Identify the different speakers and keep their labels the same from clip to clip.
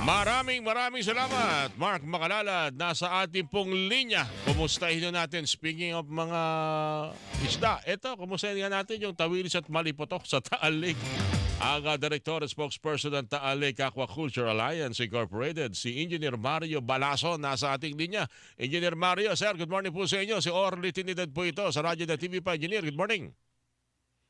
Speaker 1: Maraming maraming salamat, Mark Makalalad. Nasa ating pong linya. Kumustahin na natin. Speaking of mga isda, eto, kumustahin nga natin yung tawilis at malipotok sa Taal Lake. Ang uh, Director at Spokesperson ng Taal Lake Aquaculture Alliance Incorporated, si Engineer Mario Balaso, nasa ating linya. Engineer Mario, sir, good morning po sa inyo. Si Orly Tinidad po ito sa Radyo na TV pa. Engineer, good morning.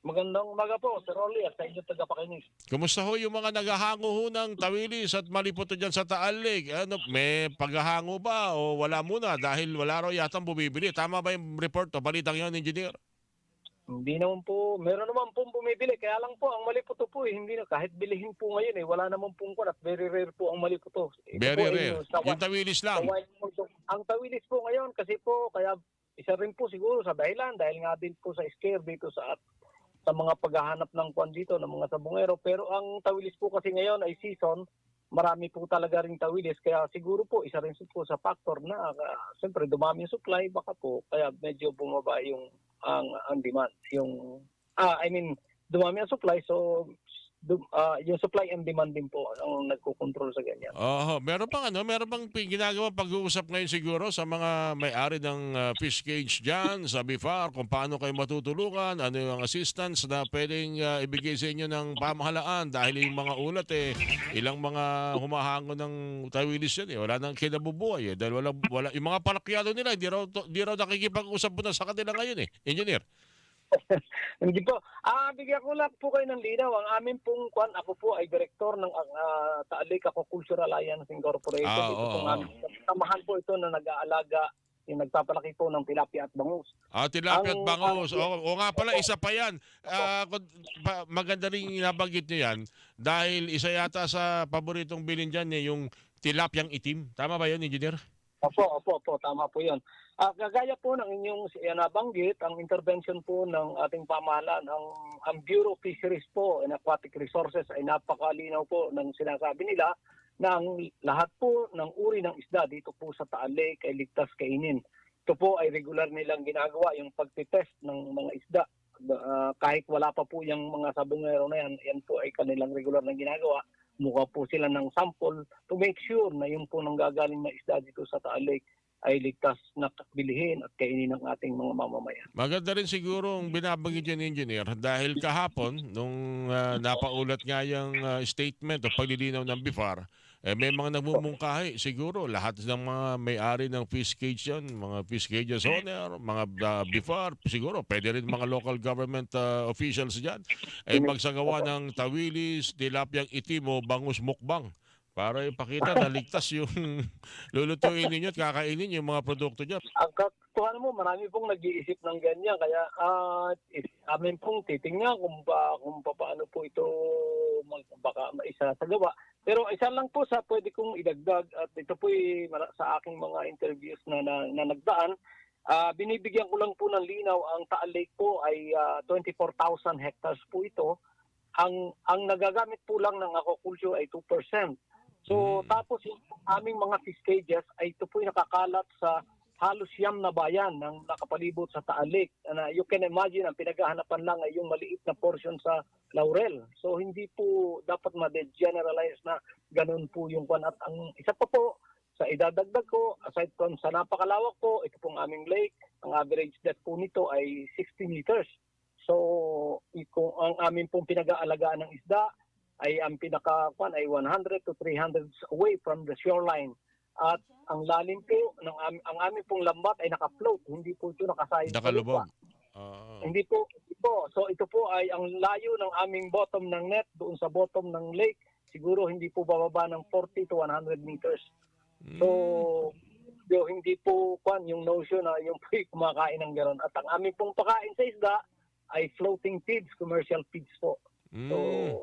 Speaker 2: Magandang umaga po, Sir Rolly, at sa inyo tagapakinig.
Speaker 1: Kumusta ho yung mga naghahango ho ng tawilis at maliputo dyan sa Taal Lake? Ano, may paghahango ba o wala muna dahil wala raw yatang bumibili? Tama ba yung report o balitang yun, engineer?
Speaker 2: Hindi naman po, meron naman pong bumibili. Kaya lang po, ang maliputo po, eh, hindi na, kahit bilihin po ngayon, eh, wala naman pong kun at very rare po ang maliputo. Ito
Speaker 1: Very
Speaker 2: po, eh,
Speaker 1: rare.
Speaker 2: yung sa-
Speaker 1: Yung tawilis lang.
Speaker 2: ang tawilis po ngayon, kasi po, kaya isa rin po siguro sa dahilan, dahil nga din po sa scare dito sa sa mga paghahanap ng kwan dito, ng mga sabungero. Pero ang tawilis po kasi ngayon ay season, marami po talaga ring tawilis. Kaya siguro po, isa rin po sa factor na, uh, siyempre, dumami yung supply, baka po, kaya medyo bumaba yung ang, ang demand. Yung, ah, I mean, dumami ang supply, so ah, yung supply and demand din po ang nagko-control sa ganyan.
Speaker 1: Oo, meron bang ano, meron bang ginagawa pag-uusap ngayon siguro sa mga may-ari ng uh, fish cage diyan sa BIFAR kung paano kayo matutulungan, ano yung assistance na pwedeng uh, ibigay sa inyo ng pamahalaan dahil yung mga ulat eh ilang mga humahango ng tawilis yan eh wala nang kinabubuhay eh dahil wala, wala yung mga palakyado nila hindi raw hindi raw nakikipag-usap po na sa kanila ngayon eh engineer
Speaker 2: Hindi po. Ah, bigyan ko lang po kayo ng linaw. Ang amin pong kwan, ako po ay director ng uh, Taalik Aquaculture Alliance Incorporated.
Speaker 1: Ah,
Speaker 2: ito
Speaker 1: oo,
Speaker 2: pong
Speaker 1: oo.
Speaker 2: aming samahan po ito na nag-aalaga yung nagpapalaki po ng tilapia at bangus.
Speaker 1: Ah, tilapia at
Speaker 2: Ang-
Speaker 1: bangus.
Speaker 2: ang-
Speaker 1: O, o nga pala, isa pa yan. Ah, pa- maganda rin nabanggit niyo yan dahil isa yata sa paboritong bilin dyan eh, yung tilapyang itim. Tama ba yun, engineer?
Speaker 2: Opo, opo, opo, tama po yun. Ah, kagaya po ng inyong uh, nabanggit, ang intervention po ng ating pamahalaan, ang, ang Bureau of Fisheries po and Aquatic Resources ay napakalinaw po ng sinasabi nila na ang lahat po ng uri ng isda dito po sa Taal Lake ay ligtas kainin. Ito po ay regular nilang ginagawa yung pagtitest ng mga isda. Ah, kahit wala pa po yung mga sabungero na yan, yan po ay kanilang regular na ginagawa. Mukha po sila ng sample to make sure na yung po nang gagaling na isda dito sa Taal Lake ay ligtas na bilihin at kainin ng ating mga mamamayan.
Speaker 1: Maganda rin siguro ang binabanggit yan, engineer, dahil kahapon, nung ah, napaulat nga yung ah, statement o paglilinaw ng BIFAR, eh, may mga nagmumungkahi siguro lahat ng mga may-ari ng fish cage yan, mga fish cages owner, mga ah, BIFAR, siguro pwede rin mga local government ah, officials dyan, ay magsagawa ng tawilis, tilapyang itim o bangus mukbang para ipakita na ligtas yung lulutuin ninyo at kakainin yung mga produkto dyan.
Speaker 2: Ang katuhan mo, marami pong nag-iisip ng ganyan. Kaya is- amin pong titingnan kung, pa, kung pa- paano po ito mag, baka maisa sa gawa. Pero isa lang po sa pwede kong idagdag at ito po sa aking mga interviews na, na, na nagdaan. Ah, binibigyan ko lang po ng linaw ang Taal Lake po ay ah, 24,000 hectares po ito. Ang ang nagagamit po lang ng aquaculture ay 2%. So
Speaker 1: Mm.
Speaker 2: tapos yung aming mga fish cages ay ito po nakakalat sa halos siyam na bayan ng nakapalibot sa Taal Lake. Na you can imagine ang pinaghahanapan lang ay yung maliit na portion sa Laurel. So hindi po dapat ma-generalize na ganun po yung kwan. At ang isa pa po sa idadagdag ko, aside from sa napakalawak po, ito pong aming lake, ang average depth po nito ay 60 meters. So, iko, ang amin pong pinag-aalagaan ng isda ay ang pinaka ay 100 to 300 away from the shoreline. At ang lalim po ng am- ang amin pong lambat ay naka-float, hindi po ito nakasayad sa
Speaker 1: Nakalubog.
Speaker 2: lupa.
Speaker 1: Oo.
Speaker 2: Hindi po, hindi po. So ito po ay ang layo ng aming bottom ng net doon sa bottom ng lake. Siguro hindi po bababa ng 40 to 100 meters. So, yo, hindi po kwan yung notion na yung po kumakain ng gano'n. At ang aming pong pakain sa isda ay floating feeds, commercial feeds po. So,
Speaker 1: Mm.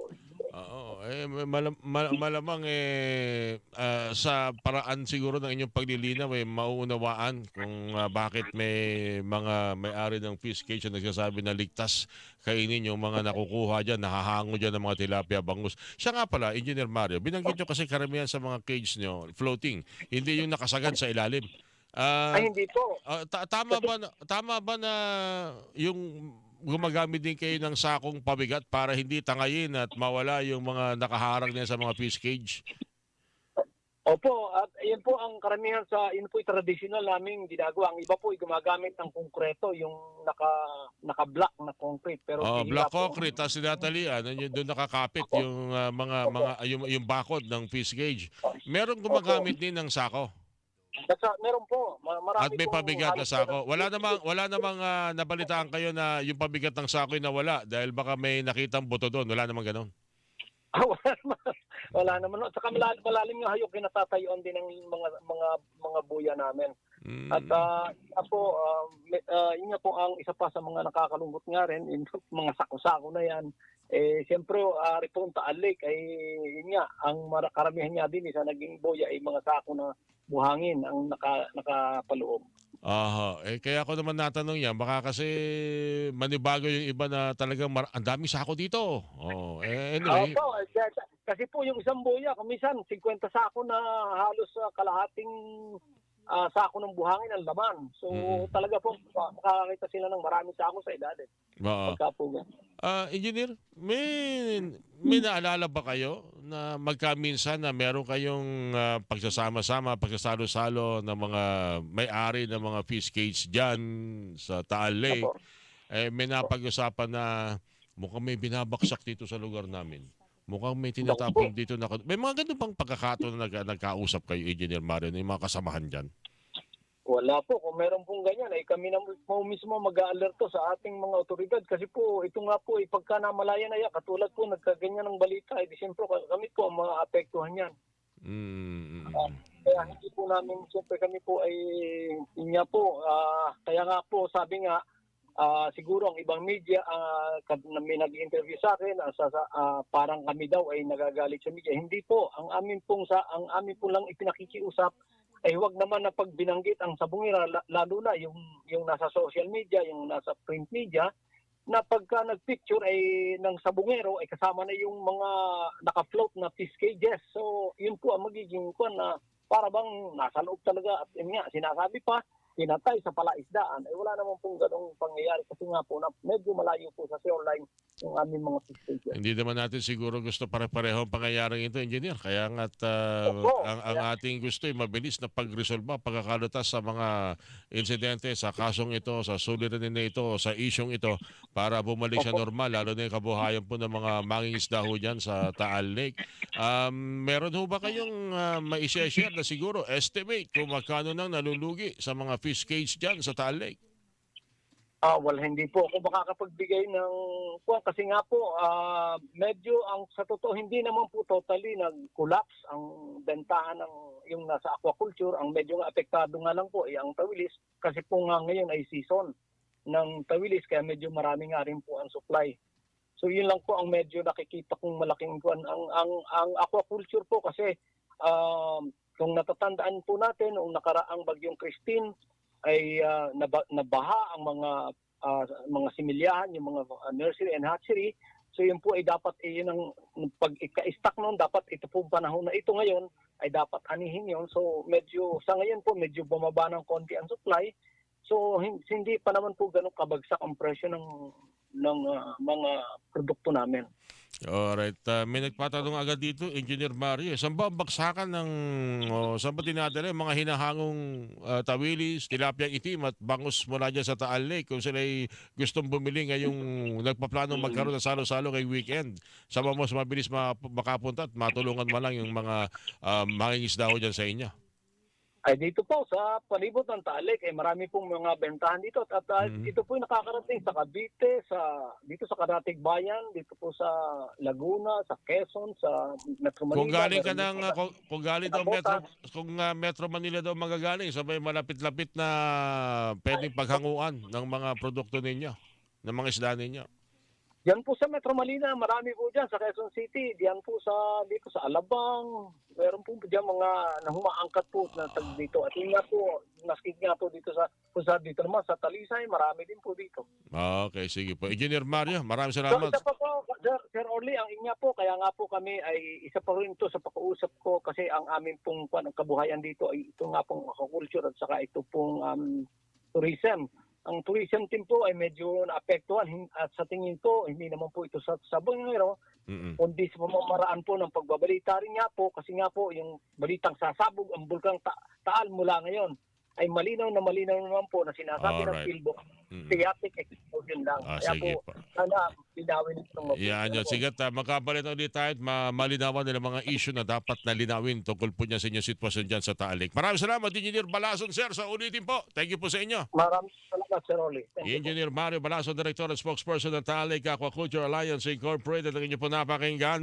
Speaker 1: Oo. Eh, malam- mal- malamang eh, ah, sa paraan siguro ng inyong paglilinaw eh, mauunawaan kung ah, bakit may mga may-ari ng fish cage na nagsasabi na ligtas kainin yung mga nakukuha dyan, nakahango dyan ng mga tilapia bangus. Siya nga pala, Engineer Mario, binanggit nyo kasi karamihan sa mga cage nyo, floating, hindi yung nakasagad sa ilalim. Ah,
Speaker 2: ay hindi po.
Speaker 1: Ta- tama ba na, tama ba na yung gumagamit din kayo ng sakong pabigat para hindi tangayin at mawala yung mga nakaharang niya sa mga fish cage?
Speaker 2: Opo, at yun po ang karamihan sa yun po traditional naming ginagawa. Ang iba po ay gumagamit ng konkreto, yung naka naka-block na concrete pero
Speaker 1: Oh,
Speaker 2: po-
Speaker 1: concrete tapos sinatalian, yun doon nakakapit
Speaker 2: Opo.
Speaker 1: yung ah, mga mga yung, yung bakod ng fish gauge. Meron gumagamit din ng sako
Speaker 2: At sa- meron po, ma- marami
Speaker 1: at may pabigat na sako. Wala namang wala namang ah, nabalitaan kayo na yung pabigat ng sako ay nawala dahil baka may nakitang buto doon. Wala namang ganun.
Speaker 2: Ah, wala naman. Wala naman. At saka malalim, malalim nga hayok kinatatayuan din ng mga mga mga buya namin.
Speaker 1: Mm.
Speaker 2: At uh, po, uh, ah, yun nga po ang isa pa sa mga nakakalungkot nga rin, yung mga sako-sako na yan. Eh, siyempre, uh, ripong taalik ay yun nga, ang karamihan niya din sa naging buya ay mga sako na buhangin ang naka, nakapaloob.
Speaker 1: Aha, eh kaya ako naman natanong yan, baka kasi manibago yung iba na talagang mar- ang daming sako dito. Oh, eh, anyway,
Speaker 2: Opo, eh, kasi- po yung isang buya, kumisan 50 sako na halos ah, kalahating ah, sako ng buhangin ang laman. So
Speaker 1: Mm.
Speaker 2: talaga po ma- makakakita sila ng maraming sako sa edad. Eh.
Speaker 1: oo.
Speaker 2: Pagka po ganun.
Speaker 1: Ah, engineer, may may naalala ba kayo na magkaminsan na meron kayong ah, pagsasama-sama, pagsasalo-salo ng mga may-ari ng mga fish cage diyan sa Taal Lake? Eh may napag-usapan na mukhang may binabaksak dito sa lugar namin. Mukhang may tinatapon dito na may mga ganun bang pagkakataon na nag, nagkausap kayo Engineer Mario ng mga kasamahan diyan?
Speaker 2: Wala po. Kung meron pong ganyan, ay kami na mo mismo mag-aalerto sa ating mga otoridad. Kasi po, ito nga po, eh, pagka namalayan na yan, katulad po, nagkaganyan ng balita, eh, siyempre kami po ang maapektuhan yan.
Speaker 1: Mm.
Speaker 2: Kaya hindi po namin, siyempre kami po ay, nga po, ah, kaya nga po, sabi nga, ah, siguro ang ibang media, na may nag-interview sa akin, ah, sa, ah, parang kami daw ay nagagalit sa media. Hindi po, ang amin pong sa, ang amin po lang ipinakikiusap, ay huwag naman na pag binanggit ang sabungera, la- lalo na yung, yung nasa social media, yung nasa print media, na pagka nag-picture ay ng sabungero ay kasama na yung mga naka-float na fish. So, yun po ang magiging kuan na para bang nasa loob talaga at yun nga, sinasabi pa, pinatay sa palaisdaan. Ay wala naman pong ganong pangyayari kasi nga po na medyo malayo po sa shoreline yung aming mga cages.
Speaker 1: Hindi naman natin siguro gusto pare-pareho ang pangyayaring ito, engineer. Kaya nga uh,
Speaker 2: Opo.
Speaker 1: ang, ang ating gusto ay mabilis na pagresolba, pagkakalutas sa mga insidente, sa kasong ito, sa suliranin na ito, sa isyong ito, para bumalik sa
Speaker 2: Opo.
Speaker 1: normal, lalo na yung kabuhayan po ng mga mangingisda ho dyan sa Taal Lake. Um, meron ho ba kayong uh, mai-share na siguro, estimate kung magkano nang nalulugi sa mga fish cage dyan sa Lake?
Speaker 2: Ah, well, hindi po ako makakapagbigay ng kuwan kasi nga po ah, medyo ang sa totoo hindi naman po totally nag-collapse ang bentahan ng yung nasa aquaculture. Ang medyo nga apektado nga lang po ay ang tawilis kasi po nga ngayon ay season ng tawilis kaya medyo marami nga rin po ang supply. So yun lang po ang medyo nakikita kong malaking kuwan ang ang ang aquaculture po kasi um, kung natatandaan po natin noong nakaraang bagyong Christine ay ah, naba- nabaha ang mga ah, mga similyahan, yung mga ah, nursery and hatchery. So yun po ay dapat eh, yun ang pag ika-stack noon dapat ito po panahon na ito ngayon ay dapat anihin yon. So medyo sa ngayon po medyo bumaba ng konti ang supply. So hin- hindi pa naman po ganun kabagsak ang presyo ng ng ah, mga produkto namin.
Speaker 1: Alright. Uh, may nagpatanong agad dito, Engineer Mario. Saan ba ang baksakan ng... Oh, saan ba dinadala yung mga hinahangong uh, tawilis, tilapiyang itim at bangus mula dyan sa Taal Lake kung sila ay gustong bumili ngayong nagpaplanong magkaroon ng salo-salo kay weekend. Sa mo mas mabilis ma- makapunta at matulungan mo lang yung mga uh, mangingisda ko dyan sa inyo.
Speaker 2: Ay dito po sa palibot ng Talik ay marami pong mga bentahan dito at ah,
Speaker 1: Mhm.
Speaker 2: ito po yung nakakarating sa Cavite, sa dito sa Karatig Bayan, dito po sa Laguna, sa Quezon, sa Metro Manila.
Speaker 1: Kung galing ka ng uh, kung, kung galing daw. Metro kung uh, Metro Manila daw magagaling, sabay malapit-lapit na pwedeng paghanguan ng mga produkto ninyo, ng mga isda ninyo.
Speaker 2: Diyan po sa Metro Manila, marami po diyan sa Quezon City, diyan po sa dito sa Alabang, meron po diyan mga nahumaangkat po na tag dito. At yun nga po, naskid nga po dito sa kung sa dito naman sa Talisay, marami din po dito.
Speaker 1: Okay, sige po. Engineer Mario, maraming
Speaker 2: So,
Speaker 1: salamat.
Speaker 2: isa pa po, Sir, Sir Orly, ang inya po, kaya nga po kami ay isa pa rin to sa pag-uusap ko kasi ang amin pong kwan, ang kabuhayan dito ay ito nga pong aquaculture at saka ito pong um, tourism. Ang tourism team po ay medyo naapektuhan. At sa tingin ko hindi naman po ito sa sa bangero
Speaker 1: Mm-mm.
Speaker 2: kundi sa pamamaraan po ng pagbabalita rin nga po. Kasi nga po yung balitang sasabog ang bulkang ta- Taal mula ngayon ay malinaw na malinaw naman po na sinasabi ng
Speaker 1: Alright.
Speaker 2: PhilBo
Speaker 1: Mm-mm.
Speaker 2: phreatic explosion lang.
Speaker 1: Ah,
Speaker 2: Kaya
Speaker 1: sige
Speaker 2: po,
Speaker 1: po.
Speaker 2: sana linawin itong mabuti.
Speaker 1: Yan yun. Sige, ta, magkabalita ulit tayo at ma- malinawan nila mga issue na dapat na linawin tungkol po niya sa inyong sitwasyon dyan sa Taalik. Maraming salamat, Engineer Balason, sir, sa ulitin po. Thank you po sa inyo.
Speaker 2: Maraming salamat, Sir Oli. Thank you po.
Speaker 1: Engineer Mario Balason, Director at Spokesperson ng Taalik Aquaculture Alliance Incorporated. Ang inyo po napakinggan.